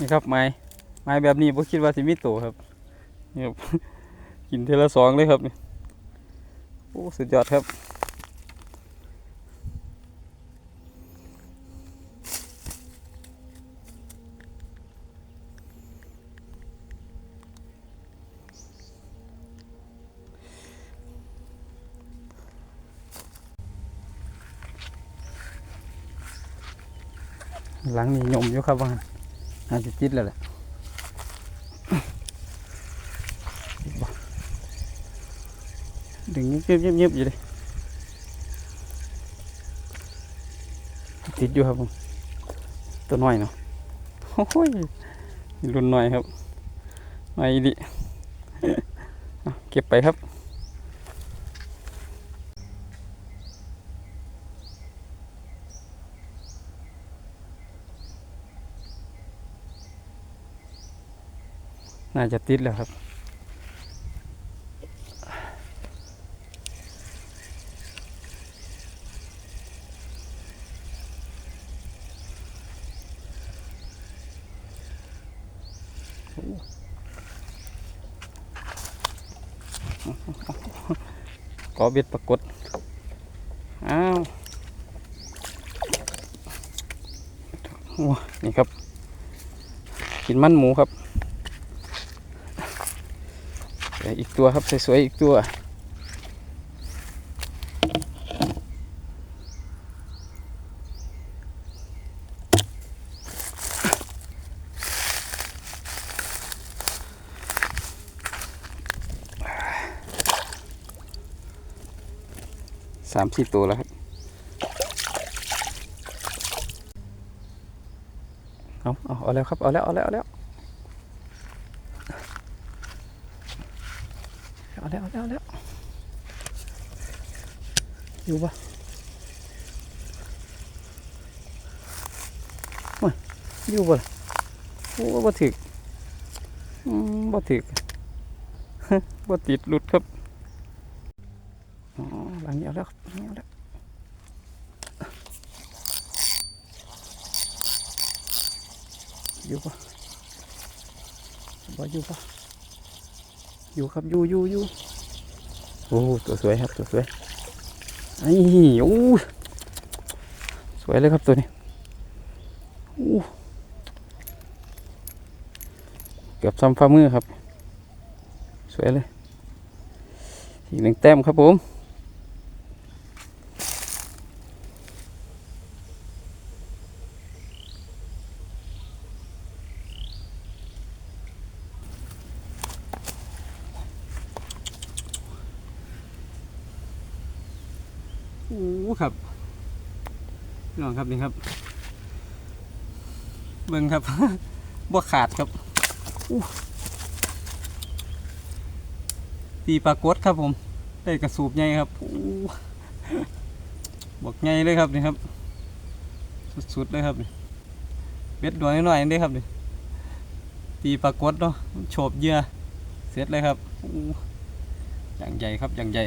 นี่ครับไม้ไม้แบบนี้ผมคิดว่าสิมีโตครับนี่ครับกินเทละสองเลยครับโอ้สุดยอดครับหลังนี่ยมอยู่ครับว่า น่าจะจิตแล้วแหละดึงเงียบๆเงียบๆอยู่เลยติดอยู่ครับผมตัวน้อยเนาะโอ้ยรุ่นน้อยครับน้อยอีดิเก็บไปครับ น่าจะติดแล้วครับก็เบ็ดปรากฏ อ้าว นี่ครับ กินมันหมูครับ เดี๋ยว อีกตัวครับสวยๆอีกตัว สามสี่ตัวแล้วครับเอาเอาเอาแล้วครับ เอาแล้ว เอาแล้ว เอาแล้ว เอาแล้วเอาแล้วแล้วอยู่ปะโอ้ยอยู่ปะล่ะโอ้บ่ถึกอืมบ่ถึกบ่ติดหลุดครับอ๋อหลังนี้เอาแล้วครับหลังนี้เอาแล้วอยู่ปะบ่อยู่ปะ อยู่ครับอยู่อยู่อยู่โอ้ตัวสวยครับตัวสวยไอ้โอ้สวยเลยครับตัวนี้โอ้เกือบซ้ำฝ่ามือครับ สวยเลยอีกหนึ่งแต้มครับผม โอ้ครับพี่น้องครับนี่ครับ เบิ่งครับบ่ขาดครับตีปลากดครับผม ได้กระสูบใหญ่ครับบอกใหญ่เลยครับนี่ครับ สุดๆเลยครับนี่เบ็ดดวงน้อยๆนี่ครับนี่ตีปลากดเนาะโฉบเยื่อเสร็จเลยครับอย่างใหญ่ครับอย่างใหญ่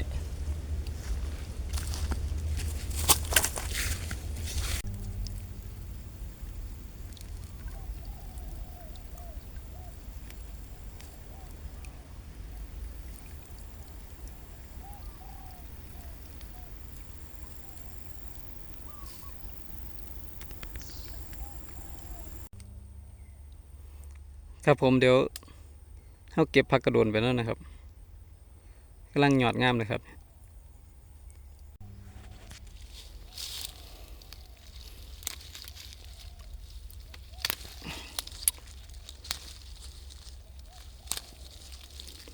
ครับผมเดี๋ยวเขาเก็บผักกระโดนไปแล้วนะครับกำลังหยอดงามเลยครับ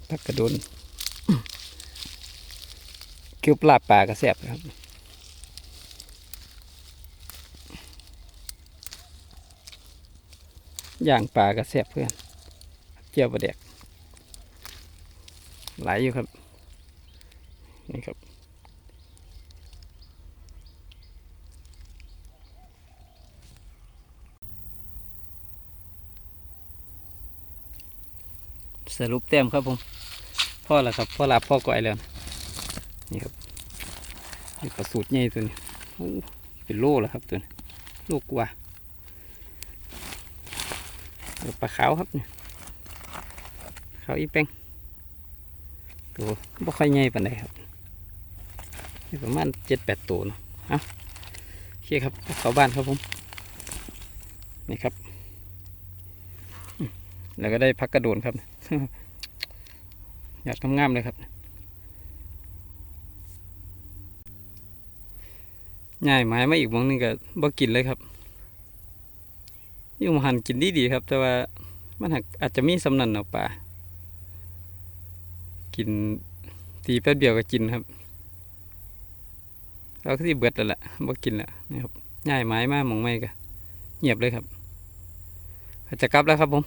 ผักกระโดนคิวปลาปลากระแสบครับ ย่างปลากระแสบเพื่อนเจียวปลาแดกหลยอยู่ครับ นี่ครับ สรุปแต้มครับผม พ่อละครับ พ่อหลับพ่อก่อยแล้วนะนี่ครับนี่ปลาสูตรใหญ่ตัวนี้เป็นโลแล้วครับตัวนี้โลกว่า ปลาขาวครับเนี่ยขาวอีแป้งตัวบ่ค่อยใหญ่ปานใดครับประมาณเจ็ดแปดตัวเนาะเอาโอเคครับเข้าบ้านครับผมนี่ครับ แล้วก็ได้พักกระโดนครับอยากงามๆเลยครับง่ายไม้มาอีกหมองหนึงก็บ่กินเลยครับ อยู่หมองหันกินดีดีครับ แต่ว่ามันหักอาจจะมีสำนันเอาป่ากินตีแป๊บเดียวก็กินครับเราก็ที่เบิดแล้วแหละบ่กินแล้วนี่ครับง่ายไม้มาหมองไม่ก็เงียบเลยครับก็จะกลับแล้วครับผม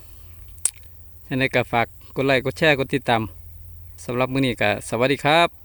ยังไงก็ฝากกดไลค์กดแชร์กดติดตามสำหรับมื้อนี้ก็สวัสดีครับ